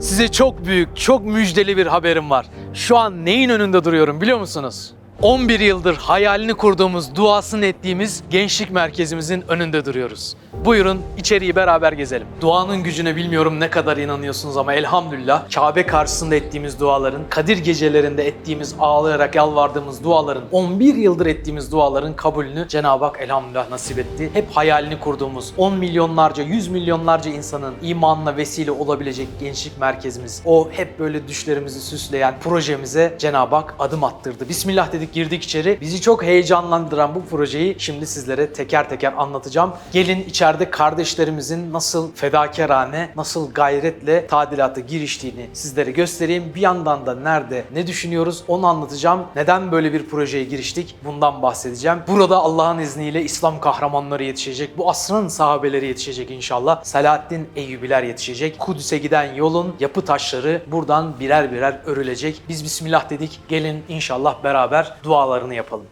Size çok büyük, çok müjdeli bir haberim var. Şu an neyin önünde duruyorum biliyor musunuz? 11 yıldır hayalini kurduğumuz, duasını ettiğimiz gençlik merkezimizin önünde duruyoruz. Buyurun içeriği beraber gezelim. Duanın gücüne bilmiyorum ne kadar inanıyorsunuz ama elhamdülillah Kabe karşısında ettiğimiz duaların, Kadir gecelerinde ettiğimiz ağlayarak yalvardığımız duaların, 11 yıldır ettiğimiz duaların kabulünü Cenab-ı Hak elhamdülillah nasip etti. Hep hayalini kurduğumuz 10 milyonlarca, 100 milyonlarca insanın imanına vesile olabilecek gençlik merkezimiz, o hep böyle düşlerimizi süsleyen projemize Cenab-ı Hak adım attırdı. Bismillah dedik girdik içeri. Bizi çok heyecanlandıran bu projeyi şimdi sizlere teker teker anlatacağım. Gelin içeride kardeşlerimizin nasıl fedakarane, nasıl gayretle tadilata giriştiğini sizlere göstereyim. Bir yandan da nerede, ne düşünüyoruz onu anlatacağım. Neden böyle bir projeye giriştik bundan bahsedeceğim. Burada Allah'ın izniyle İslam kahramanları yetişecek. Bu asrın sahabeleri yetişecek inşallah. Selahaddin Eyyubiler yetişecek. Kudüs'e giden yolun yapı taşları buradan birer birer örülecek. Biz Bismillah dedik. Gelin inşallah beraber dualarını yapalım.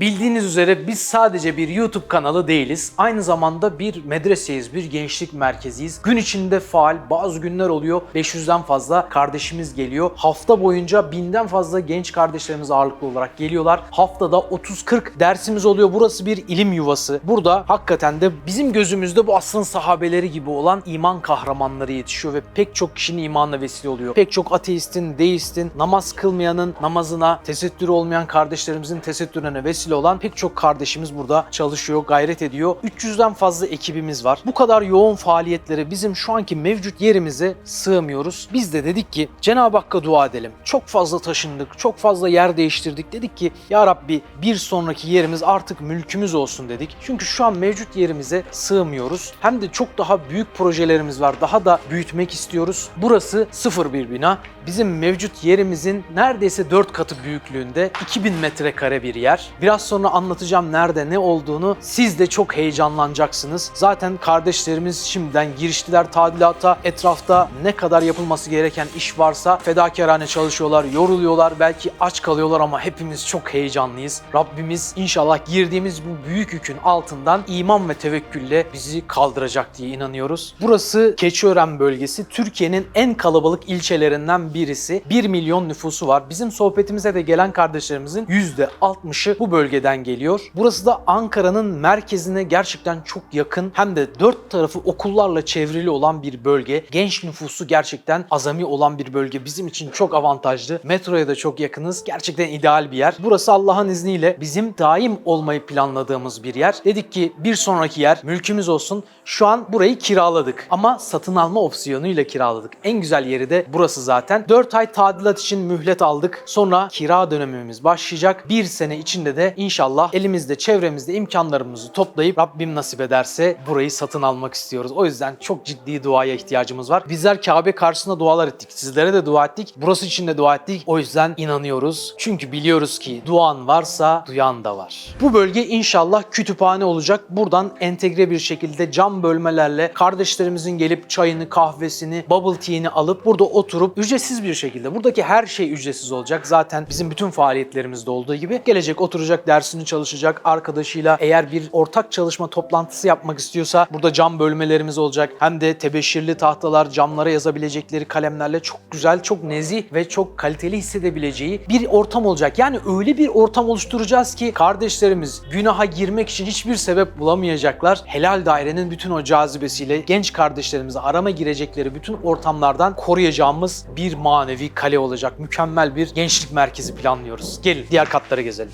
Bildiğiniz üzere biz sadece bir YouTube kanalı değiliz. Aynı zamanda bir medreseyiz, bir gençlik merkeziyiz. Gün içinde faal, bazı günler oluyor 500'den fazla kardeşimiz geliyor. Hafta boyunca binden fazla genç kardeşlerimiz ağırlıklı olarak geliyorlar. Haftada 30-40 dersimiz oluyor. Burası bir ilim yuvası. Burada hakikaten de bizim gözümüzde bu asrın sahabeleri gibi olan iman kahramanları yetişiyor ve pek çok kişinin imanına vesile oluyor. Pek çok ateistin, deistin, namaz kılmayanın namazına, tesettürü olmayan kardeşlerimizin tesettürüne vesile olan pek çok kardeşimiz burada çalışıyor, gayret ediyor. 300'den fazla ekibimiz var. Bu kadar yoğun faaliyetlere bizim şu anki mevcut yerimize sığmıyoruz. Biz de dedik ki Cenab-ı Hakk'a dua edelim. Çok fazla taşındık, çok fazla yer değiştirdik. Dedik ki Ya Rabbi bir sonraki yerimiz artık mülkümüz olsun dedik. Çünkü şu an mevcut yerimize sığmıyoruz. Hem de çok daha büyük projelerimiz var. Daha da büyütmek istiyoruz. Burası sıfır bir bina. Bizim mevcut yerimizin neredeyse 4 katı büyüklüğünde 2000 metrekare bir yer. Biraz sonra anlatacağım nerede ne olduğunu. Siz de çok heyecanlanacaksınız. Zaten kardeşlerimiz şimdiden giriştiler tadilata. Etrafta ne kadar yapılması gereken iş varsa fedakarane çalışıyorlar, yoruluyorlar, belki aç kalıyorlar ama hepimiz çok heyecanlıyız. Rabbimiz inşallah girdiğimiz bu büyük yükün altından iman ve tevekkülle bizi kaldıracak diye inanıyoruz. Burası Keçiören bölgesi. Türkiye'nin en kalabalık ilçelerinden birisi. 1 milyon nüfusu var. Bizim sohbetimize de gelen kardeşlerimizin %60'ı bu bölgeden geliyor. Burası da Ankara'nın merkezine gerçekten çok yakın hem de dört tarafı okullarla çevrili olan bir bölge. Genç nüfusu gerçekten azami olan bir bölge. Bizim için çok avantajlı. Metroya da çok yakınız. Gerçekten ideal bir yer. Burası Allah'ın izniyle bizim daim olmayı planladığımız bir yer. Dedik ki bir sonraki yer mülkümüz olsun. Şu an burayı kiraladık ama satın alma opsiyonuyla kiraladık. En güzel yeri de burası zaten. 4 ay tadilat için mühlet aldık. Sonra kira dönemimiz başlayacak. Bir sene içinde de inşallah elimizde, çevremizde imkanlarımızı toplayıp Rabbim nasip ederse burayı satın almak istiyoruz. O yüzden çok ciddi duaya ihtiyacımız var. Bizler Kabe karşısında dualar ettik. Sizlere de dua ettik. Burası için de dua ettik. O yüzden inanıyoruz. Çünkü biliyoruz ki duan varsa duyan da var. Bu bölge inşallah kütüphane olacak. Buradan entegre bir şekilde cam bölmelerle kardeşlerimizin gelip çayını, kahvesini, bubble tea'ni alıp burada oturup ücretsiz bir şekilde buradaki her şey ücretsiz olacak. Zaten bizim bütün faaliyetlerimizde olduğu gibi gelecek oturacak, dersini çalışacak, arkadaşıyla eğer bir ortak çalışma toplantısı yapmak istiyorsa burada cam bölmelerimiz olacak. Hem de tebeşirli tahtalar, camlara yazabilecekleri kalemlerle çok güzel, çok nezih ve çok kaliteli hissedebileceği bir ortam olacak. Yani öyle bir ortam oluşturacağız ki kardeşlerimiz günaha girmek için hiçbir sebep bulamayacaklar. Helal dairenin bütün o cazibesiyle genç kardeşlerimizi arama girecekleri bütün ortamlardan koruyacağımız bir manevi kale olacak. Mükemmel bir gençlik merkezi planlıyoruz. Gelin diğer katlara gezelim.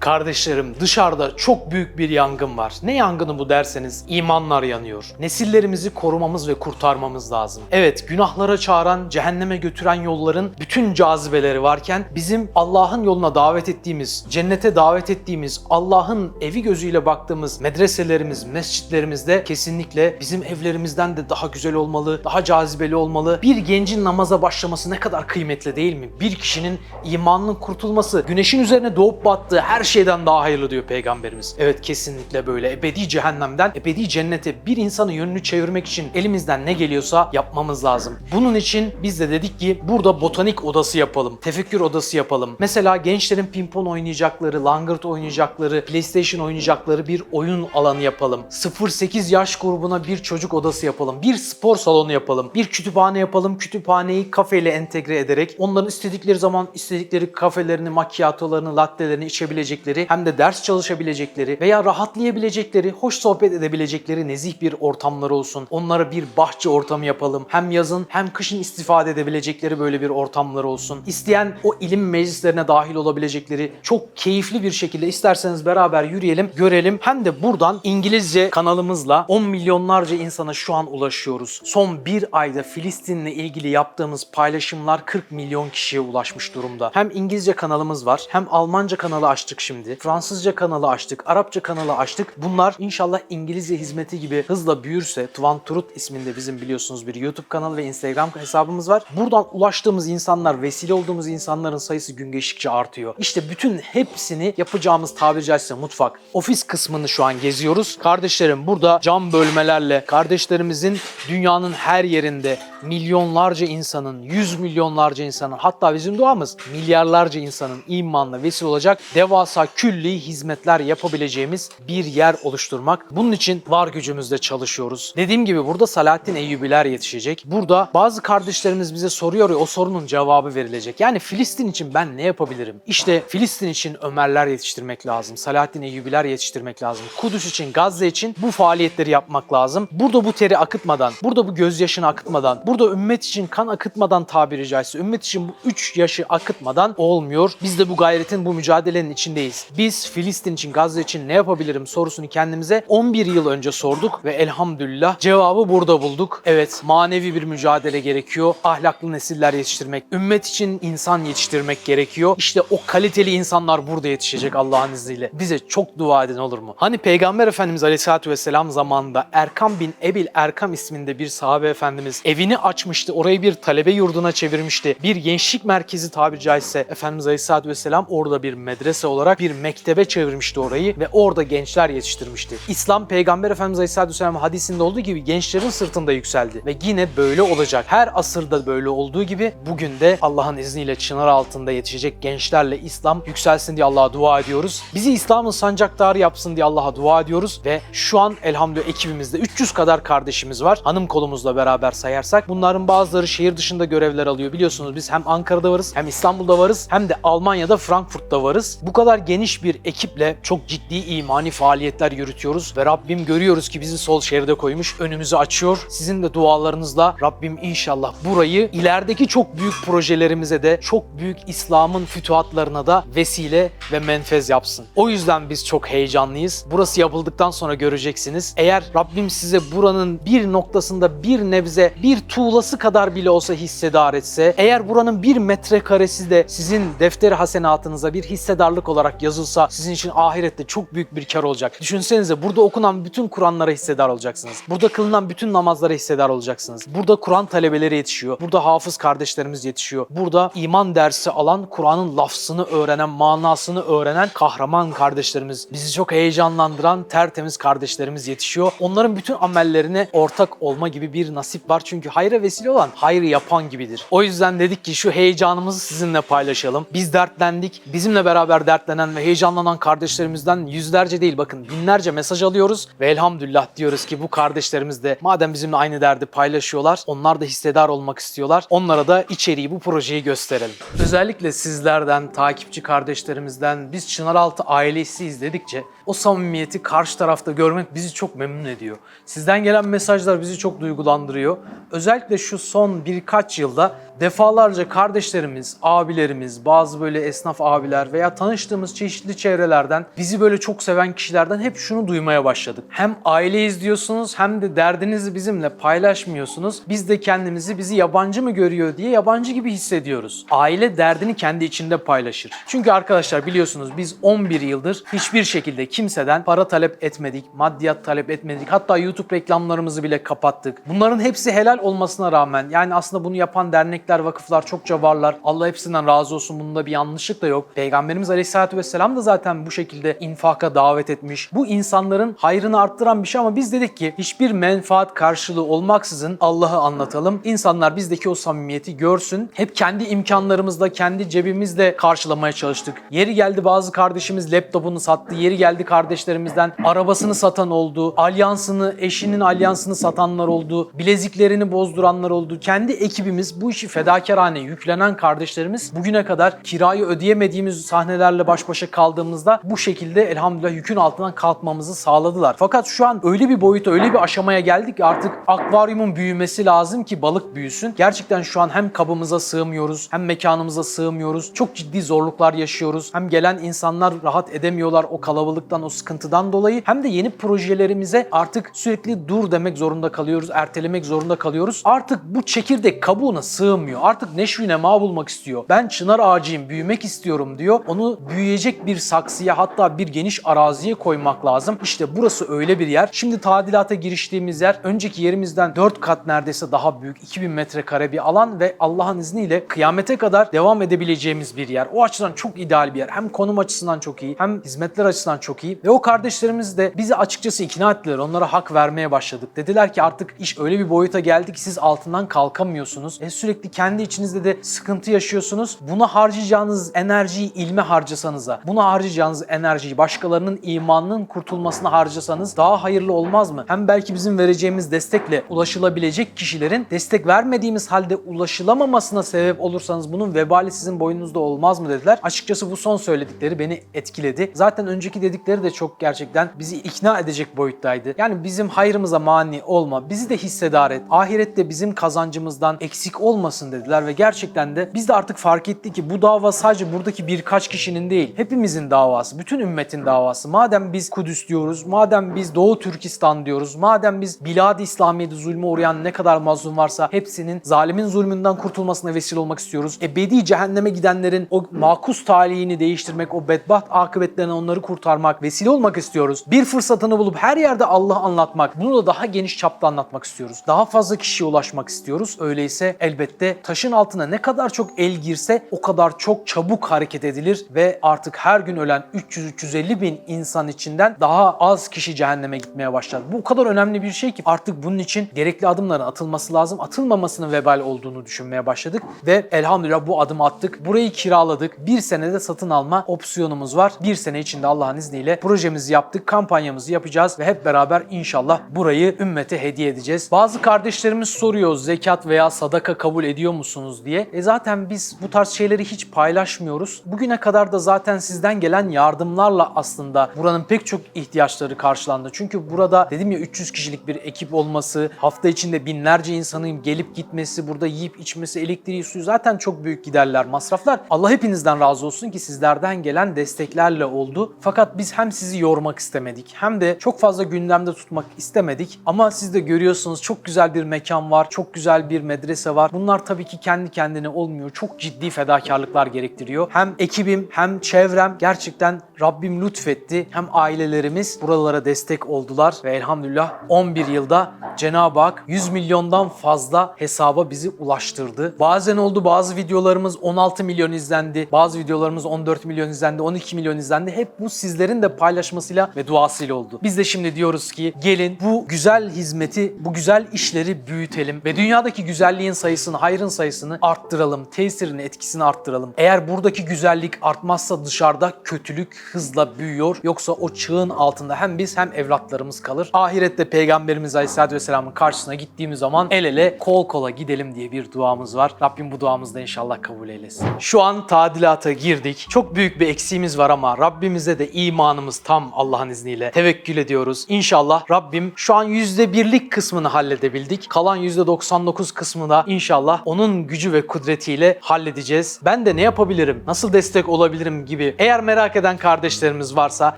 Kardeşlerim dışarıda çok büyük bir yangın var. Ne yangını bu derseniz imanlar yanıyor. Nesillerimizi korumamız ve kurtarmamız lazım. Evet günahlara çağıran, cehenneme götüren yolların bütün cazibeleri varken bizim Allah'ın yoluna davet ettiğimiz, cennete davet ettiğimiz, Allah'ın evi gözüyle baktığımız medreselerimiz, mescitlerimizde kesinlikle bizim evlerimizden de daha güzel olmalı, daha cazibeli olmalı. Bir gencin namaza başlaması ne kadar kıymetli değil mi? Bir kişinin imanının kurtulması, güneşin üzerine doğup battığı her şeyden daha hayırlı diyor Peygamberimiz. Evet kesinlikle böyle. Ebedi cehennemden ebedi cennete bir insanın yönünü çevirmek için elimizden ne geliyorsa yapmamız lazım. Bunun için biz de dedik ki burada botanik odası yapalım. Tefekkür odası yapalım. Mesela gençlerin pimpon oynayacakları, langırt oynayacakları, PlayStation oynayacakları bir oyun alanı yapalım. 0-8 yaş grubuna bir çocuk odası yapalım. Bir spor salonu yapalım. Bir kütüphane yapalım. Kütüphaneyi kafeyle entegre ederek onların istedikleri zaman istedikleri kafelerini, macchiatolarını, lattelerini içebilecekleri hem de ders çalışabilecekleri veya rahatlayabilecekleri, hoş sohbet edebilecekleri nezih bir ortamları olsun. Onlara bir bahçe ortamı yapalım. Hem yazın hem kışın istifade edebilecekleri böyle bir ortamları olsun. İsteyen o ilim meclislerine dahil olabilecekleri çok keyifli bir şekilde isterseniz beraber yürüyelim, görelim. Hem de buradan İngilizce kanalımızla 10 milyonlarca insana şu an ulaşıyoruz. Son bir ayda Filistin'le ilgili yaptığımız paylaşımlar 40 milyon kişiye ulaşmış durumda. Hem İngilizce kanalımız var, hem Almanca kanalı açtık şimdi. Fransızca kanalı açtık, Arapça kanalı açtık. Bunlar inşallah İngilizce hizmeti gibi hızla büyürse Tuvan Turut isminde bizim biliyorsunuz bir YouTube kanalı ve Instagram hesabımız var. Buradan ulaştığımız insanlar, vesile olduğumuz insanların sayısı gün geçtikçe artıyor. İşte bütün hepsini yapacağımız tabiri caizse mutfak, ofis kısmını şu an geziyoruz. Kardeşlerim burada cam bölmelerle kardeşlerimizin dünyanın her yerinde milyonlarca insanın, yüz milyonlarca insanın hatta bizim duamız milyarlarca insanın imanla vesile olacak devasa külli hizmetler yapabileceğimiz bir yer oluşturmak. Bunun için var gücümüzle çalışıyoruz. Dediğim gibi burada Salahattin Eyyubiler yetişecek. Burada bazı kardeşlerimiz bize soruyor ya o sorunun cevabı verilecek. Yani Filistin için ben ne yapabilirim? İşte Filistin için Ömerler yetiştirmek lazım. Salahattin Eyyubiler yetiştirmek lazım. Kudüs için, Gazze için bu faaliyetleri yapmak lazım. Burada bu teri akıtmadan, burada bu gözyaşını akıtmadan, burada ümmet için kan akıtmadan tabiri caizse, ümmet için bu üç yaşı akıtmadan olmuyor. Biz de bu gayretin, bu mücadelenin içindeyiz. Biz Filistin için, Gazze için ne yapabilirim sorusunu kendimize 11 yıl önce sorduk ve elhamdülillah cevabı burada bulduk. Evet, manevi bir mücadele gerekiyor. Ahlaklı nesiller yetiştirmek, ümmet için insan yetiştirmek gerekiyor. İşte o kaliteli insanlar burada yetişecek Allah'ın izniyle. Bize çok dua edin olur mu? Hani Peygamber Efendimiz Aleyhisselatü Vesselam zamanında Erkam bin Ebil Erkam isminde bir sahabe efendimiz evini açmıştı. Orayı bir talebe yurduna çevirmişti. Bir gençlik merkezi tabiri caizse Efendimiz Aleyhisselatü Vesselam orada bir medrese olarak bir mektebe çevirmişti orayı ve orada gençler yetiştirmişti. İslam Peygamber Efendimiz Aleyhisselatü Vesselam hadisinde olduğu gibi gençlerin sırtında yükseldi ve yine böyle olacak. Her asırda böyle olduğu gibi bugün de Allah'ın izniyle çınar altında yetişecek gençlerle İslam yükselsin diye Allah'a dua ediyoruz. Bizi İslam'ın sancaktarı yapsın diye Allah'a dua ediyoruz ve şu an elhamdülillah ekibimizde 300 kadar kardeşimiz var. Hanım kolumuzla beraber sayarsak. Bunların bazıları şehir dışında görevler alıyor. Biliyorsunuz biz hem Ankara'da varız hem İstanbul'da varız hem de Almanya'da Frankfurt'ta varız. Bu kadar geniş bir ekiple çok ciddi imani faaliyetler yürütüyoruz ve Rabbim görüyoruz ki bizi sol şeride koymuş, önümüzü açıyor. Sizin de dualarınızla Rabbim inşallah burayı ilerideki çok büyük projelerimize de çok büyük İslam'ın fütuhatlarına da vesile ve menfez yapsın. O yüzden biz çok heyecanlıyız. Burası yapıldıktan sonra göreceksiniz. Eğer Rabbim size buranın bir noktasında bir nebze, bir tuğlası kadar bile olsa hissedar etse, eğer buranın bir metrekaresi de sizin defteri hasenatınıza bir hissedarlık olarak yazılsa sizin için ahirette çok büyük bir kar olacak. Düşünsenize burada okunan bütün Kur'anlara hissedar olacaksınız. Burada kılınan bütün namazlara hissedar olacaksınız. Burada Kur'an talebeleri yetişiyor. Burada hafız kardeşlerimiz yetişiyor. Burada iman dersi alan, Kur'an'ın lafzını öğrenen, manasını öğrenen kahraman kardeşlerimiz, bizi çok heyecanlandıran tertemiz kardeşlerimiz yetişiyor. Onların bütün amellerine ortak olma gibi bir nasip var. Çünkü hayra vesile olan hayrı yapan gibidir. O yüzden dedik ki şu heyecanımızı sizinle paylaşalım. Biz dertlendik. Bizimle beraber dertlenen ve heyecanlanan kardeşlerimizden yüzlerce değil bakın binlerce mesaj alıyoruz ve elhamdülillah diyoruz ki bu kardeşlerimiz de madem bizimle aynı derdi paylaşıyorlar, onlar da hissedar olmak istiyorlar. Onlara da içeriği bu projeyi gösterelim. Özellikle sizlerden, takipçi kardeşlerimizden biz Çınaraltı ailesiyiz dedikçe o samimiyeti karşı tarafta görmek bizi çok memnun ediyor. Sizden gelen mesajlar bizi çok duygulandırıyor. Özellikle şu son birkaç yılda defalarca kardeşlerimiz, abilerimiz, bazı böyle esnaf abiler veya tanıştığımız çeşitli çevrelerden bizi böyle çok seven kişilerden hep şunu duymaya başladık. Hem aile izliyorsunuz hem de derdinizi bizimle paylaşmıyorsunuz. Biz de kendimizi bizi yabancı mı görüyor diye yabancı gibi hissediyoruz. Aile derdini kendi içinde paylaşır. Çünkü arkadaşlar biliyorsunuz biz 11 yıldır hiçbir şekilde kimseden para talep etmedik, maddiyat talep etmedik. Hatta YouTube reklamlarımızı bile kapattık. Bunların hepsi helal olmasına rağmen yani aslında bunu yapan dernek dernekler, vakıflar çokça varlar. Allah hepsinden razı olsun. Bunda bir yanlışlık da yok. Peygamberimiz Aleyhisselatü Vesselam da zaten bu şekilde infaka davet etmiş. Bu insanların hayrını arttıran bir şey ama biz dedik ki hiçbir menfaat karşılığı olmaksızın Allah'ı anlatalım. İnsanlar bizdeki o samimiyeti görsün. Hep kendi imkanlarımızla, kendi cebimizle karşılamaya çalıştık. Yeri geldi bazı kardeşimiz laptopunu sattı. Yeri geldi kardeşlerimizden arabasını satan oldu. Alyansını, eşinin alyansını satanlar oldu. Bileziklerini bozduranlar oldu. Kendi ekibimiz bu işi fedakarane yüklenen kardeşlerimiz bugüne kadar kirayı ödeyemediğimiz sahnelerle baş başa kaldığımızda bu şekilde elhamdülillah yükün altından kalkmamızı sağladılar. Fakat şu an öyle bir boyuta, öyle bir aşamaya geldik ki artık akvaryumun büyümesi lazım ki balık büyüsün. Gerçekten şu an hem kabımıza sığmıyoruz, hem mekanımıza sığmıyoruz. Çok ciddi zorluklar yaşıyoruz. Hem gelen insanlar rahat edemiyorlar o kalabalıktan, o sıkıntıdan dolayı. Hem de yeni projelerimize artık sürekli dur demek zorunda kalıyoruz, ertelemek zorunda kalıyoruz. Artık bu çekirdek kabuğuna sığmıyor. Artık neşvi nema bulmak istiyor. Ben çınar ağacıyım, büyümek istiyorum diyor. Onu büyüyecek bir saksıya hatta bir geniş araziye koymak lazım. İşte burası öyle bir yer. Şimdi tadilata giriştiğimiz yer önceki yerimizden 4 kat neredeyse daha büyük. 2000 metrekare bir alan ve Allah'ın izniyle kıyamete kadar devam edebileceğimiz bir yer. O açıdan çok ideal bir yer. Hem konum açısından çok iyi hem hizmetler açısından çok iyi. Ve o kardeşlerimiz de bizi açıkçası ikna ettiler. Onlara hak vermeye başladık. Dediler ki artık iş öyle bir boyuta geldi ki siz altından kalkamıyorsunuz. E sürekli kendi içinizde de sıkıntı yaşıyorsunuz. Buna harcayacağınız enerjiyi ilme harcasanıza, buna harcayacağınız enerjiyi başkalarının imanının kurtulmasına harcasanız daha hayırlı olmaz mı? Hem belki bizim vereceğimiz destekle ulaşılabilecek kişilerin destek vermediğimiz halde ulaşılamamasına sebep olursanız bunun vebali sizin boynunuzda olmaz mı dediler. Açıkçası bu son söyledikleri beni etkiledi. Zaten önceki dedikleri de çok gerçekten bizi ikna edecek boyuttaydı. Yani bizim hayrımıza mani olma, bizi de hissedar et. Ahirette bizim kazancımızdan eksik olmasın dediler ve gerçekten de biz de artık fark ettik ki bu dava sadece buradaki birkaç kişinin değil, hepimizin davası, bütün ümmetin davası. Madem biz Kudüs diyoruz, madem biz Doğu Türkistan diyoruz, madem biz Bilad-ı İslamiye'de zulme uğrayan ne kadar mazlum varsa hepsinin zalimin zulmünden kurtulmasına vesile olmak istiyoruz. Ebedi cehenneme gidenlerin o makus talihini değiştirmek, o bedbaht akıbetlerine onları kurtarmak, vesile olmak istiyoruz. Bir fırsatını bulup her yerde Allah'ı anlatmak, bunu da daha geniş çapta anlatmak istiyoruz. Daha fazla kişiye ulaşmak istiyoruz. Öyleyse elbette taşın altına ne kadar çok el girse o kadar çok çabuk hareket edilir ve artık her gün ölen 300-350 bin insan içinden daha az kişi cehenneme gitmeye başlar. Bu o kadar önemli bir şey ki artık bunun için gerekli adımların atılması lazım. Atılmamasının vebal olduğunu düşünmeye başladık ve elhamdülillah bu adımı attık. Burayı kiraladık. Bir senede satın alma opsiyonumuz var. Bir sene içinde Allah'ın izniyle projemizi yaptık, kampanyamızı yapacağız ve hep beraber inşallah burayı ümmete hediye edeceğiz. Bazı kardeşlerimiz soruyor zekat veya sadaka kabul ediyor musunuz diye. E zaten biz bu tarz şeyleri hiç paylaşmıyoruz. Bugüne kadar da zaten sizden gelen yardımlarla aslında buranın pek çok ihtiyaçları karşılandı. Çünkü burada dedim ya 300 kişilik bir ekip olması, hafta içinde binlerce insanın gelip gitmesi, burada yiyip içmesi, elektriği, suyu zaten çok büyük giderler, masraflar. Allah hepinizden razı olsun ki sizlerden gelen desteklerle oldu. Fakat biz hem sizi yormak istemedik hem de çok fazla gündemde tutmak istemedik. Ama siz de görüyorsunuz çok güzel bir mekan var, çok güzel bir medrese var. Bunlar tabii ki kendi kendine olmuyor. Çok ciddi fedakarlıklar gerektiriyor. Hem ekibim hem çevrem gerçekten Rabbim lütfetti. Hem ailelerimiz buralara destek oldular ve elhamdülillah 11 yılda Cenab-ı Hak 100 milyondan fazla hesaba bizi ulaştırdı. Bazen oldu bazı videolarımız 16 milyon izlendi, bazı videolarımız 14 milyon izlendi, 12 milyon izlendi. Hep bu sizlerin de paylaşmasıyla ve duasıyla oldu. Biz de şimdi diyoruz ki gelin bu güzel hizmeti, bu güzel işleri büyütelim ve dünyadaki güzelliğin sayısını, hayrın sayısını arttıralım, tesirini, etkisini arttıralım. Eğer buradaki güzellik artmazsa dışarıda kötülük hızla büyüyor. Yoksa o çığın altında hem biz hem evlatlarımız kalır. Ahirette Peygamberimiz Aleyhisselatü Vesselam'ın karşısına gittiğimiz zaman el ele kol kola gidelim diye bir duamız var. Rabbim bu duamızı da inşallah kabul eylesin. Şu an tadilata girdik. Çok büyük bir eksiğimiz var ama Rabbimize de imanımız tam Allah'ın izniyle. Tevekkül ediyoruz. İnşallah Rabbim şu an %1'lik kısmını halledebildik. Kalan %99 kısmı da inşallah onun gücü ve kudretiyle halledeceğiz. Ben de ne yapabilirim? Nasıl destek olabilirim gibi. Eğer merak eden kardeşlerimiz varsa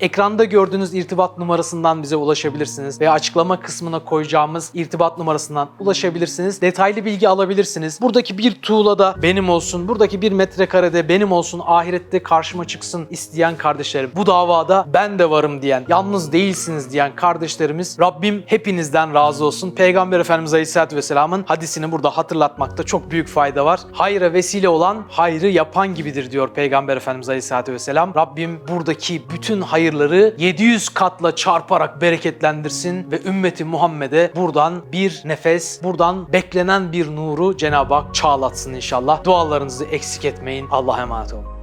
ekranda gördüğünüz irtibat numarasından bize ulaşabilirsiniz veya açıklama kısmına koyacağımız irtibat numarasından ulaşabilirsiniz. Detaylı bilgi alabilirsiniz. Buradaki bir tuğla da benim olsun, buradaki bir metrekarede benim olsun, ahirette karşıma çıksın isteyen kardeşlerim. Bu davada ben de varım diyen, yalnız değilsiniz diyen kardeşlerimiz Rabbim hepinizden razı olsun. Peygamber Efendimiz Aleyhisselatü Vesselam'ın hadisini burada hatırlatmakta çok çok büyük fayda var. Hayra vesile olan hayrı yapan gibidir diyor Peygamber Efendimiz Aleyhisselatü Vesselam. Rabbim buradaki bütün hayırları 700 katla çarparak bereketlendirsin ve ümmeti Muhammed'e buradan bir nefes, buradan beklenen bir nuru Cenab-ı Hak çağlatsın inşallah. Dualarınızı eksik etmeyin. Allah'a emanet olun.